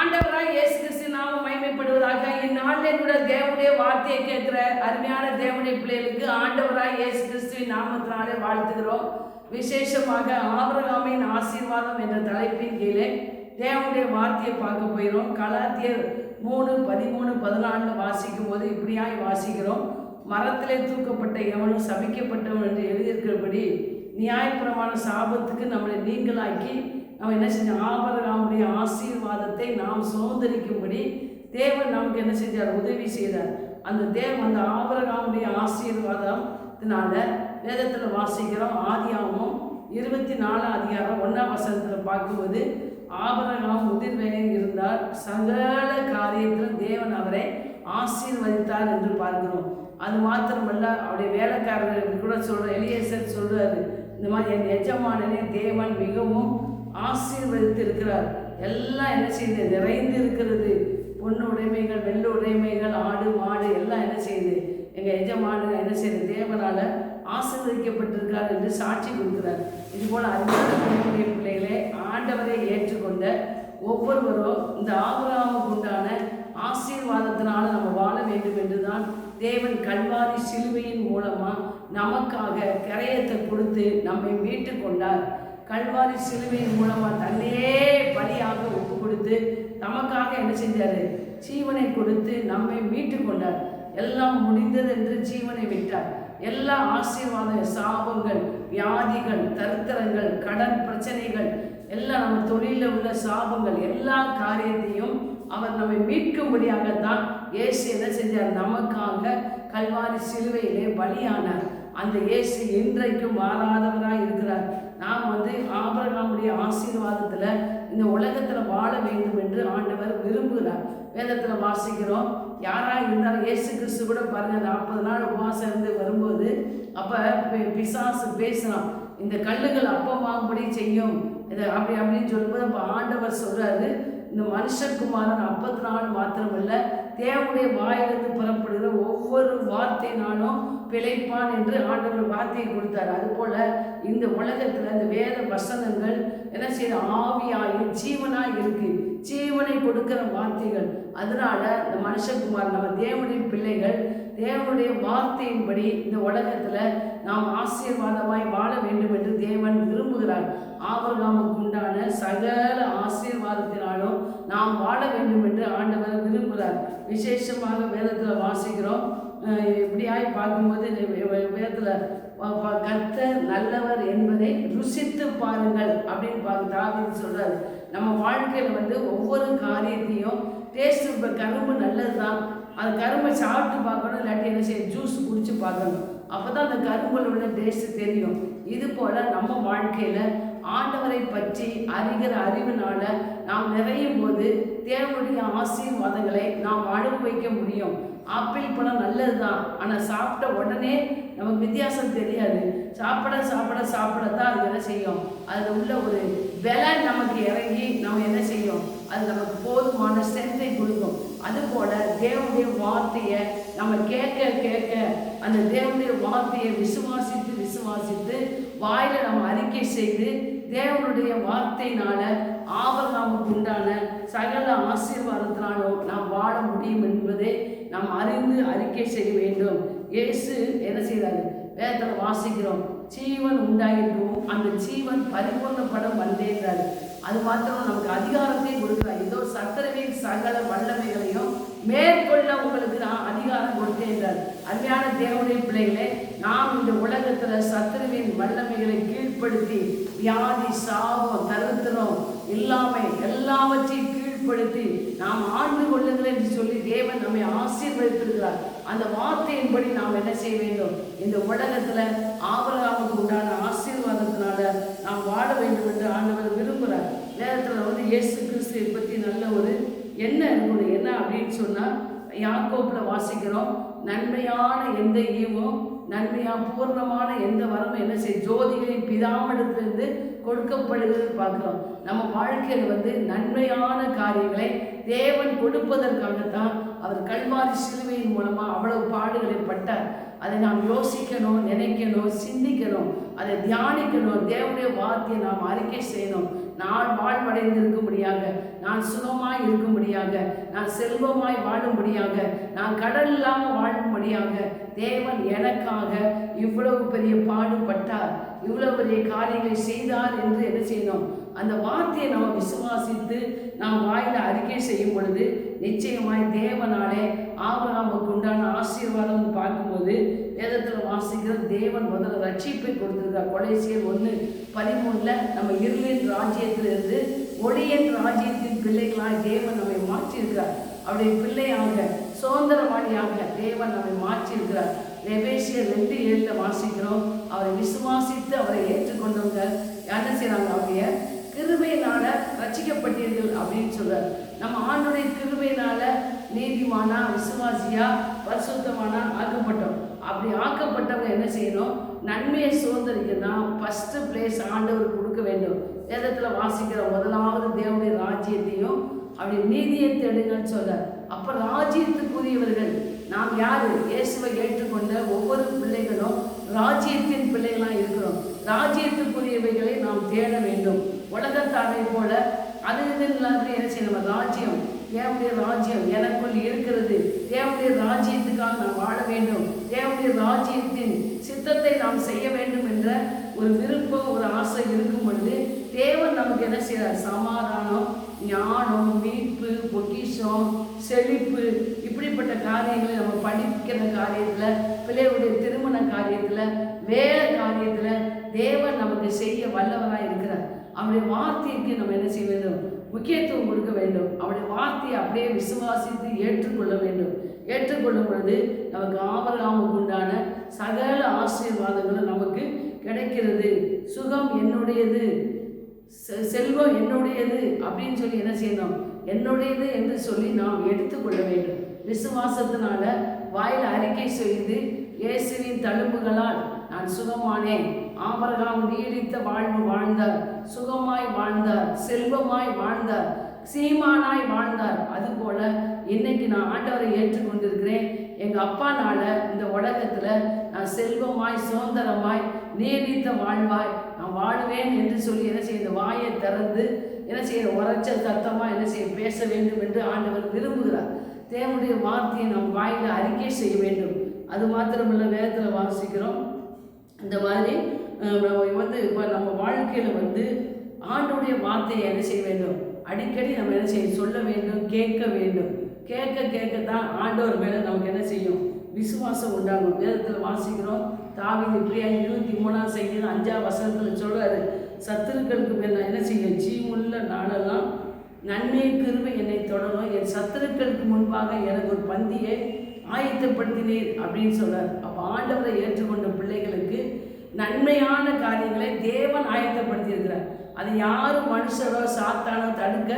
ஆண்டவராய் இயேசு கிறிஸ்து நாம மகிமைப்படுவதாக இந்நாளிலே கூட தேவனுடைய வார்த்தையை கேட்கிற அருமையான தேவனுடைய பிள்ளைகளுக்கு ஆண்டவராய் இயேசு கிறிஸ்துவின் நாமத்தினாலே வாழ்த்துகிறோம். விசேஷமாக ஆபரகாமின் ஆசீர்வாதம் என்ற தலைப்பின் கீழே தேவனுடைய வார்த்தையை பார்க்க போயிடும் கலாத்தியர் மூணு பதிமூணு பதினான்கு வாசிக்கும் போது இப்படியாய் வாசிக்கிறோம். மரத்திலே தூக்கப்பட்ட எவனும் சபிக்கப்பட்டவன் என்று எழுதியிருக்கிறபடி நியாயப்பிரமாண சாபத்துக்கு நம்மளை நீங்களாக்கி நம்ம என்ன செஞ்சோம்? ஆபரகாமுடைய ஆசீர்வாதத்தை நாம் சுதந்திரிக்கும்படி தேவன் நமக்கு என்ன செஞ்சார்? உதவி செய்தார். அந்த தேவன் அந்த ஆபரகாமுடைய ஆசீர்வாதத்தினால வேதத்தில் வாசிக்கிறோம். ஆதியாமும் இருபத்தி நாலாம் அதிகாரம் ஒன்றாம் வசனத்தில் பார்க்கும்போது ஆபரகாம் முதிர்வையில் இருந்தார். சகல காரியத்தில் தேவன் அவரை ஆசீர்வதித்தார் என்று பார்க்கிறோம். அது மாத்திரமல்ல அவருடைய வேலைக்காரர்கள் கூட சொல்ற எலியேசர் சொல்றாரு இந்த மாதிரி என் எஜமானனே தேவன் மிகவும் ஆசீர்வதித்து இருக்கிறார் எல்லாம் என்ன செய்யுது நிறைந்து இருக்கிறது. பொண்ணு உடைமைகள் வெள்ள உடைமைகள் ஆடு மாடு எல்லாம் என்ன செய்யுது எங்கள் எஜமான என்ன செய்யுது தேவனால் ஆசீர்வதிக்கப்பட்டிருக்கார் என்று சாட்சி கொடுக்கிறார். இது போல் அருமையான பிள்ளைகளே ஆண்டவரை ஏற்றுக்கொண்ட ஒவ்வொருவரும் இந்த ஆபராமுக்கு உண்டான ஆசீர்வாதத்தினால் நம்ம வாழ வேண்டும் என்றுதான் தேவன் கல்வாரி சிலுவையின் மூலமாக நமக்காக கரையத்தை கொடுத்து நம்மை மீட்டு கொண்டார். கல்வாரி சிலுவையின் மூலமா தன்னையே பலியாக ஒப்பு கொடுத்து நமக்காக என்ன செஞ்சாரு? ஜீவனை கொடுத்து நம்மை மீட்டு கொண்டார். எல்லாம் முடிந்தது என்று ஜீவனை விட்டார். எல்லா ஆசீர்வாத சாபங்கள் வியாதிகள் தருத்தரங்கள் கடன் பிரச்சனைகள் எல்லாம் நம்ம தொழிலில் உள்ள சாபங்கள் எல்லா காரியத்தையும் அவர் நம்மை மீட்கும்படியாகத்தான் இயேசு என்ன செஞ்சார்? நமக்காக கல்வாரி சிலுவையிலே பலியானார். அந்த இயேசு இன்றைக்கும் மாறாதவராக இருக்கிறார். நாம் வந்து ஆபரகாமுடைய ஆசீர்வாதத்தில் இந்த உலகத்தில் வாழ வேண்டும் என்று ஆண்டவர் விரும்புகிறார். வேதத்தில் வாசிக்கிறோம் யாராக இருந்தாலும் இயேசு கிறிஸ்து கூட பாருங்க நாற்பது நாள் உபவாசம் இருந்து வரும்போது அப்போ பிசாசு பேசுகிறான் இந்த கல்லுகள் அப்பம் வாங்கும்படி செய்யும். இதை அப்படி அப்படின்னு சொல்லும்போது அப்போ ஆண்டவர் சொல்கிறாரு இந்த மனுஷகுமாரன் அப்பத்தி நாள் இல்லை தேவனுடைய வாயிலிருந்து புறப்படுகிற ஒவ்வொரு வார்த்தைனாலும் பிழைப்பான் என்று ஆண்டவர் வார்த்தையை கொடுத்தார். அதுபோல இந்த உலகத்தில் இந்த வேத வசனங்கள் என்ன செய்யுது? ஆவியாகி ஜீவனாக இருக்கு. ஜீவனை கொடுக்கிற வார்த்தைகள். அதனால இந்த மனுஷகுமார் நம்ம தேவனின் பிள்ளைகள் தேவனுடைய வார்த்தையின்படி இந்த உலகத்தில் நாம் ஆசீர்வாதமாய் வாழ வேண்டும் என்று தேவன் விரும்புகிறார். ஆபரகாமுக்கு உண்டான சகல ஆசீர்வாதத்தினாலும் நாம் வாழ வேண்டும் என்று ஆண்டவர் விரும்புகிறார். விசேஷமாக வேதத்தில் வாசிக்கிறோம். இப்படியாய் பார்க்கும்போது வேதத்தில் கர்த்தர் நல்லவர் என்பதை ருசித்து பாருங்கள் அப்படின்னு பார்க்க அப்படின்னு சொல்கிறார் நம்ம வாழ்க்கையில் வந்து ஒவ்வொரு காரியத்தையும் டேஸ்ட் இப்போ கரும்பு நல்லது தான் அந்த கரும்பை சாப்பிட்டு பார்க்கணும் இல்லாட்டி என்ன செய்ய ஜூஸ் குடிச்சு பார்க்கணும். அப்போ தான் அந்த கரும்பில் உள்ள டேஸ்ட் தெரியும். இது போல் நம்ம வாழ்க்கையில் ஆண்டவரை பற்றி அறிகிற அறிவினால நாம் நிறையும் போது தேவனுடைய ஆசீர்வாதங்களை நாம் அனுபவிக்க முடியும். ஆப்பிள் பழம் நல்லது தான் ஆனால் சாப்பிட்ட உடனே நமக்கு வித்தியாசம் தெரியாது. சாப்பிட சாப்பிட சாப்பிட தான் அது என்ன செய்யும்? அதில் உள்ள ஒரு விலை நமக்கு இறங்கி நம்ம என்ன செய்யும்? அது நமக்கு போதுமான ஸ்ட்ரென்த்தை கொடுக்கும். அதுபோல் தேவனுடைய வார்த்தையை நம்ம கேட்க கேட்க அந்த தேவனுடைய வார்த்தையை விசுவாசித்து விசுவாசித்து வாயில் நம்ம அறிக்கை செய்து தேவனுடைய வார்த்தையினால ஆபரகாமுக்கு உண்டான சகல ஆசீர்வாதத்தினாலும் நாம் வாழ முடியும் என்பதை நாம் அறிந்து அறிக்கை செய்ய வேண்டும். இயேசு என்ன செய்தார் வேதத்தில் வாசிக்கிறோம். ஜீவன் உண்டாகிருக்கும் அந்த ஜீவன் பரிபூர்ணப்படம் வந்தேன்றார். அது மாத்திரம் நமக்கு அதிகாரத்தையும் கொடுக்கலாம் ஏதோ சத்திரவின் சகல வல்லமைகளையும் மேற்கொள்ள உங்களுக்கு நான் அதிகாரம் கொடுத்தேன்றார் அருமையான தேவனுடைய பிள்ளைகளே நாம் இந்த உலகத்தில் சத்துருவின் வல்லமைகளை கீழ்ப்படுத்தி வியாதி சாபம் தருத்திரம் இல்லாமை எல்லாவற்றையும் கீழ்ப்படுத்தி நாம் ஆண்டு கொள்ளுங்கள் என்று சொல்லி தேவன் நம்மை ஆசீர்வதித்திருக்கிறார். அந்த வார்த்தையின்படி நாம் என்ன செய்ய வேண்டும்? இந்த உலகத்தில் ஆபரகாமுக்கு உண்டான ஆசீர்வாதத்தினால நாம் வாழ வேண்டும் என்று ஆண்டவர் விரும்புகிறார் நேரத்தில் வந்து இயேசு கிறிஸ்துவை பற்றி நல்ல ஒரு என்ன இருக்கணும் என்ன அப்படின்னு சொன்னால் யாக்கோப்பில் வாசிக்கிறோம் நன்மையான எந்த ஈவும் நன்மையா பூர்ணமான எந்த வரமும் என்ன செய்ய ஜோதிகளின் பிதாமடத்திலிருந்து கொடுக்கப்படுகிறது பார்க்கிறோம். நம்ம வாழ்க்கையில் வந்து நன்மையான காரியங்களை தேவன் கொடுப்பதற்காகத்தான் அவர் கல்வாரி சிலுவையின் மூலமாக அவ்வளவு பாடுகளை பட்டார். அதை நாம் யோசிக்கணும் நினைக்கணும் சிந்திக்கணும் அதை தியானிக்கணும். தேவனுடைய வார்த்தையை நாம் அறிக்கை செய்யணும். நான் வாழ்வடைந்திருக்கும்படியாக நான் சுகமாய் இருக்கும்படியாக நான் செல்வமாய் வாழும்படியாக நான் கடல் இல்லாமல் வாழும்படியாக தேவன் எனக்காக இவ்வளவு பெரிய பாடுபட்டார் இவ்வளவு பெரிய காரியங்களை செய்தார் என்று என்ன செய்யணும்? அந்த வார்த்தையை நம்ம விசுவாசித்து நாம் வாயில அறிக்கை செய்யும் பொழுது நிச்சயமாய் தேவனாலே ஆபராமுக்கு உண்டான ஆசீர்வாதம் பார்க்கும்போது வேதத்தில் வாசிக்கிற தேவன் முதல்ல ரட்சிப்பை கொடுத்திருக்கார். கொலைசியர் ஒன்று பதிமூணில் நம்ம இருளின் ராஜ்யத்திலிருந்து ஒளியின் ராஜ்யத்தின் பிள்ளைகளாய் தேவன் நம்மை மாற்றியிருக்கிறார். அவருடைய பிள்ளையாக சுதந்திரவாணியாக தேவன் நம்மை மாற்றியிருக்கிறார். ரெபேசியர் ரெண்டு ஏழில் வாசிக்கிறோம். அவரை விசுவாசித்து அவரை ஏற்றுக்கொண்டவங்க என்ன செய்கிறாங்க அவருடைய கிருபையினால ரச்சிக்கப்பட்டீர்கள் அப்படின்னு சொல்றார். நம்ம ஆண்டுடைய கிருபையினால நீதிமானா விசுவாசியா பரிசுத்தமானா ஆக்கப்பட்டோம். அப்படி ஆக்கப்பட்டவங்க என்ன செய்யணும்? நன்மையை சுதந்திரிக்கன்னா ஃபஸ்ட்டு பிளேஸ் ஆண்டவர் கொடுக்க வேண்டும். வேதத்தில் வாசிக்கிற முதலாவது தேவனுடைய ராஜ்யத்தையும் அப்படி நீதியை தேடுங்கன்னு சொல்றார். அப்போ ராஜ்யத்துக்குரியவர்கள் நாம் யார்? இயேசுவை ஏற்றுக்கொண்ட ஒவ்வொரு பிள்ளைகளும் ராஜ்யத்தின் பிள்ளைகளாக இருக்கிறோம். ராஜ்யத்துக்குரியவைகளை நாம் தேட வேண்டும். உலகத்தாரை போல அது இது இல்லாத என்ன செய்யணும்? ராஜ்யம். தேவனுடைய ராஜ்யம்? எனக்குள் இருக்கிறது. தேவனுடைய ராஜ்யத்துக்காக நாம் வாழ வேண்டும்? தேவனுடைய ராஜ்யத்தின் சித்தத்தை நாம் செய்ய வேண்டும் என்ற ஒரு விருப்பம் ஒரு ஆசை இருக்கும் பொழுது தேவன் நமக்கு என்ன செய்யறார் சமாதானம் ஞானம் மீட்பு பொக்கிஷம் செழிப்பு இப்படிப்பட்ட காரியங்களை நம்ம படிக்கிற காரியத்தில் பிள்ளைகளுடைய திருமண காரியத்தில் வேலை காரியத்தில் தேவன் நமக்கு செய்ய வல்லவர் அவருடைய வார்த்தைக்கு நம்ம என்ன செய்ய வேண்டும்? முக்கியத்துவம் கொடுக்க வேண்டும். அவருடைய வார்த்தையை அப்படியே விசுவாசித்து ஏற்றுக்கொள்ள வேண்டும். ஏற்றுக்கொள்ளும் பொழுது நமக்கு ஆபரகாமுக்கு உண்டான சகல ஆசீர்வாதங்களும் நமக்கு கிடைக்கிறது. சுகம் என்னுடையது. செ- செல்வம் என்னுடையது அப்படின்னு சொல்லி என்ன செய்யணும்? என்னுடையது என்று சொல்லி நாம் எடுத்துக்கொள்ள வேண்டும். விசுவாசத்தினால வாயில் அறிக்கை செய்து இயேசுவின் தழும்புகளால் நான் சுகமானேன். ஆபரகாம் நீடித்த வாழ்வு வாழ்ந்தார். சுகமாய் வாழ்ந்தார் செல்வமாய் வாழ்ந்தார் சீமானாய் வாழ்ந்தார். அதுபோல இன்னைக்கு நான் ஆண்டவரை ஏற்றுக்கொண்டிருக்கிறேன். எங்க அப்பானால இந்த உலகத்துல நான் செல்வமாய் சுதந்திரமாய் நீடித்த வாழ்வாய் நான் வாழ்வேன் என்று சொல்லி என்ன செய்ய இந்த வாயை திறந்து என்ன செய்ய உரைச்ச சத்தமா என்ன செய்ய பேச வேண்டும் என்று ஆண்டவர் விரும்புகிறார். தேவனுடைய வார்த்தையை நம் வாயில அறிக்கை செய்ய வேண்டும். அது மாத்திரமில்ல வேதத்தில் வாசிக்கிறோம். இந்த மாதிரி வந்து இப்போ நம்ம வாழ்க்கையில் வந்து ஆண்டோடைய வார்த்தையை என்ன செய்ய வேண்டும்? அடிக்கடி நம்ம என்ன செய்ய சொல்ல வேண்டும் கேட்க வேண்டும். கேட்க கேட்க தான் ஆண்டவர் மேலே நமக்கு என்ன செய்யும்? விசுவாசம் உண்டாகும். வேதத்தில் வாசிக்கிறோம் தாவிதி இப்படியா இருபத்தி மூணாம் செய்தி அஞ்சாம் வசனத்தில் சொல்றாரு சத்துருக்களுக்கு மேலே நான் என்ன செய்ய ஜீமுள்ள நாளெல்லாம் நன்மை கிருபை என்னை தொடரும். என் சத்துருக்களுக்கு முன்பாக எனக்கு ஒரு பந்தியை ஆயத்தப்படுத்தினேன் அப்படின்னு சொல்கிறார் அப்போ ஆண்டவரை ஏற்றுக்கொண்ட பிள்ளைகளுக்கு நன்மையான காரியங்களை தேவன் ஆயத்தப்படுத்தியிருக்கிறார். அது யாரும் மனுஷரோ சாத்தானோ தடுக்க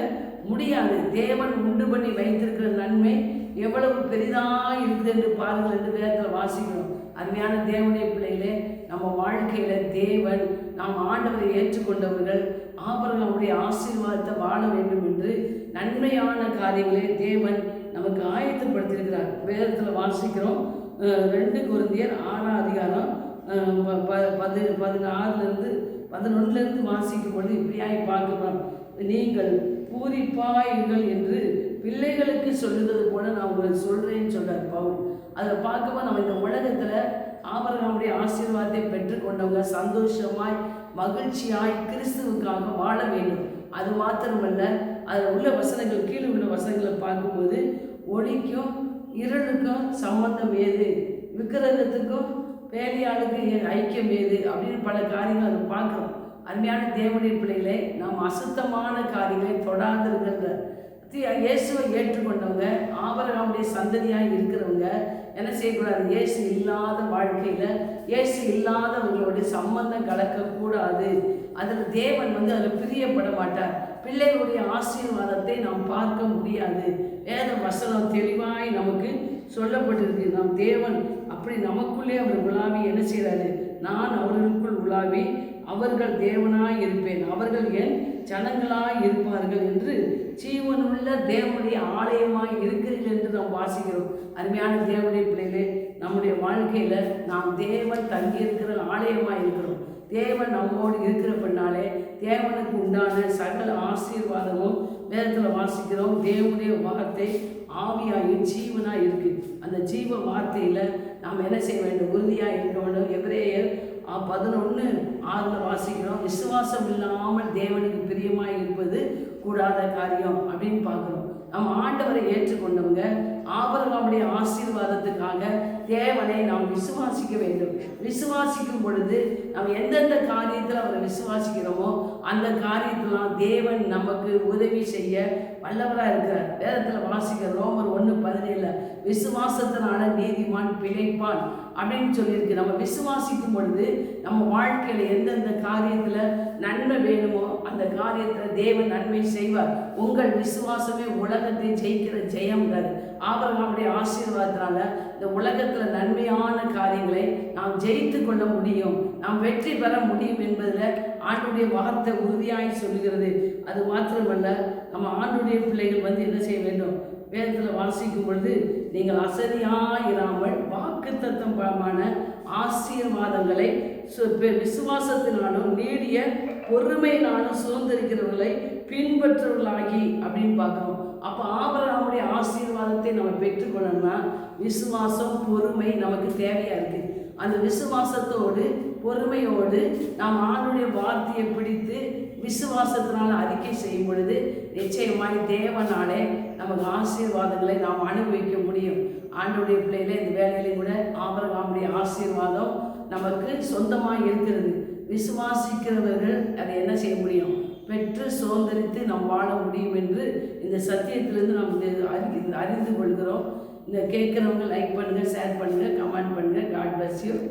முடியாது. தேவன் உண்டு பண்ணி வைத்திருக்கிற நன்மை எவ்வளவு பெரிதாக இருக்குது என்று பாருங்கள் என்று வேதத்தில் வாசிக்கிறோம். அருமையான தேவனுடைய பிள்ளைகளே நம்ம வாழ்க்கையில் தேவன் நாம் ஆண்டவரை ஏற்றுக்கொண்டவர்கள். ஆபரகமுடைய ஆசீர்வாதத்தை வாழ வேண்டும் என்று நன்மையான காரியங்களை தேவன் நமக்கு ஆயத்தப்படுத்தியிருக்கிறார். வேதத்தில் வாசிக்கிறோம் ரெண்டு குருந்தியர் ஆறாம் அதிகாரம் பது பதினாறுலேருந்து பதினொன்றுலேருந்து வாசிக்கும் பொழுது இப்படியாய் பார்க்கிறோம் நீங்கள் பூரிப்பாயுங்கள் என்று பிள்ளைகளுக்கு சொல்லுகிறது போல நான் உங்களுக்கு சொல்கிறேன்னு சொல்கிறார் பவுல். அதில் பார்க்கும்போது நம்ம இந்த உலகத்தில் ஆபரகமுடைய ஆசீர்வாதத்தை பெற்றுக்கொண்டவங்க சந்தோஷமாய் மகிழ்ச்சியாய் கிறிஸ்துவுக்காக வாழ வேண்டும். அது மாத்திரமல்ல அதில் உள்ள வசனங்கள் கீழே உள்ள வசனங்களை பார்க்கும்போது ஒளிக்கும் இருளுக்கும் சம்பந்தம் ஏது? விக்கிரகத்துக்கும் பேதையாளுக்கு ஏ- ஐக்கியம் ஏது அப்படின்னு பல காரியங்கள் அதை பார்க்குறோம் அருமையான தேவனுடைய பிள்ளைகளை நாம் அசுத்தமான காரியங்களை தொடாதிருக்கின்ற தி- இயேசுவை ஏற்றுக்கொண்டவங்க ஆபரகாமுடைய சந்ததியாக இருக்கிறவங்க என்ன செய்யக்கூடாது? இயேசு இல்லாத வாழ்க்கையில் இயேசு இல்லாதவர்களுடைய சம்பந்தம் கலக்கக்கூடாது. அதில் தேவன் வந்து அதில் பிரியப்பட மாட்டார். பிள்ளைகளுடைய ஆசீர்வாதத்தை நாம் பார்க்க முடியாது. வேத வசனம் தெளிவாய் நமக்கு சொல்லப்பட்டிருக்கு. நாம் தேவன் அப்படி நமக்குள்ளே அவர் உலாவி என்ன செய்கிறாரு நான் அவர்களுக்குள் உலாவி அவர்கள் தேவனாய் இருப்பேன். அவர்கள் என் ஜனங்களாய் இருப்பார்கள் என்று ஜீவனுள்ள தேவனுடைய ஆலயமாய் இருக்கிறீர்கள் என்று நாம் வாசிக்கிறோம். அருமையான தேவனுடைய பிள்ளைகளே நம்முடைய வாழ்க்கையில் நாம் தேவன் தங்கியிருக்கிற ஆலயமாக இருக்கிறோம். தேவன் நம்மோடு இருக்கிற பின்னாலே தேவனுக்கு உண்டான சகல ஆசீர்வாதமும் வேதத்தில் வாசிக்கிறோம். தேவனுடைய வார்த்தை ஆவியாயும் ஜீவனாக இருக்குது அந்த ஜீவ வார்த்தையில் நாம் என்ன செய்ய வேண்டும்? உறுதியாக இருக்க வேண்டும். எவ்வளேயர் பதினொன்று ஆறில் வாசிக்கிறோம். விசுவாசம் இல்லாமல் தேவனுக்கு பிரியமாக இருப்பது கூடாத காரியம் அப்படின்னு பார்க்குறோம். நம்ம ஆண்டவரை ஏற்றுக்கொண்டவங்க ஆபரகாமுடைய ஆசீர்வாதத்துக்காக தேவனை நாம் விசுவாசிக்க வேண்டும். விசுவாசிக்கும் பொழுது நம்ம எந்தெந்த காரியத்தில் அவரை விசுவாசிக்கிறோமோ அந்த காரியத்திலாம் தேவன் நமக்கு உதவி செய்ய வல்லவராக இருக்கிறார். வேதத்தில் வாசிக்கிற ரோமர் ஒன்று பதினேழு விசுவாசத்தினால நீதிமான் பிழைப்பான் அப்படின்னு சொல்லியிருக்கு. நம்ம விசுவாசிக்கும் பொழுது நம்ம வாழ்க்கையில் எந்தெந்த காரியத்தில் நன்மை வேணுமோ அந்த காரியத்தில் தேவன் நன்மை செய்வார். உங்கள் விசுவாசமே உலகத்தை ஜெயிக்கிற ஜெயம்ங்கிறார் ஆபரகாமுடைய ஆசீர்வாதத்தினால இந்த உலகத்தில் நன்மையான காரியங்களை நாம் ஜெயித்து கொள்ள முடியும். நாம் வெற்றி பெற முடியும் என்பதில் ஆண்டுடைய வார்த்தை உறுதியாய் சொல்கிறது அது மாத்திரமல்ல நம்ம ஆண்டுடைய பிள்ளைகள் வந்து என்ன செய்ய வேண்டும்? வேதத்தில் வாசிக்கும் பொழுது நீங்கள் அசதியாயிராமல் வாக்கு தத்தமான ஆசீர்வாதங்களை விசுவாசத்தினாலும் நீடிய பொறுமையினாலும் சுதந்திரிக்கிறவர்களை பின்பற்றுவர்களாகி அப்படின்னு பார்க்குறோம். அப்போ ஆபரகாமுடைய ஆசீர்வாதத்தை நம்ம பெற்றுக்கொள்ளணும்னா விசுவாசம் பொறுமை நமக்கு தேவையாக இருக்குது அந்த விசுவாசத்தோடு பொறுமையோடு நாம் ஆணுடைய வார்த்தையை பிடித்து விசுவாசத்தினால் அறிக்கை செய்யும் பொழுது நிச்சயமாய் தேவனாலே நமக்கு ஆசீர்வாதங்களை நாம் அனுபவிக்க முடியும். ஆண்டுடைய பிள்ளைகளே இந்த வேலையிலையும் கூட ஆபரகாமுடைய ஆசீர்வாதம் நமக்கு சொந்தமாக இருக்கிறது. விசுவாசிக்கிறவர்கள் அதை என்ன செய்ய முடியும்? பெற்று சுதந்திரித்து நாம் வாழ முடியும் என்று இந்த சத்தியத்திலிருந்து நாம் அறி அறிந்து கொள்கிறோம். இந்த கேட்குறவங்க லைக் பண்ணுங்கள் ஷேர் பண்ணுங்கள் கமெண்ட் பண்ணுங்கள் காட் பிளஸ் யூ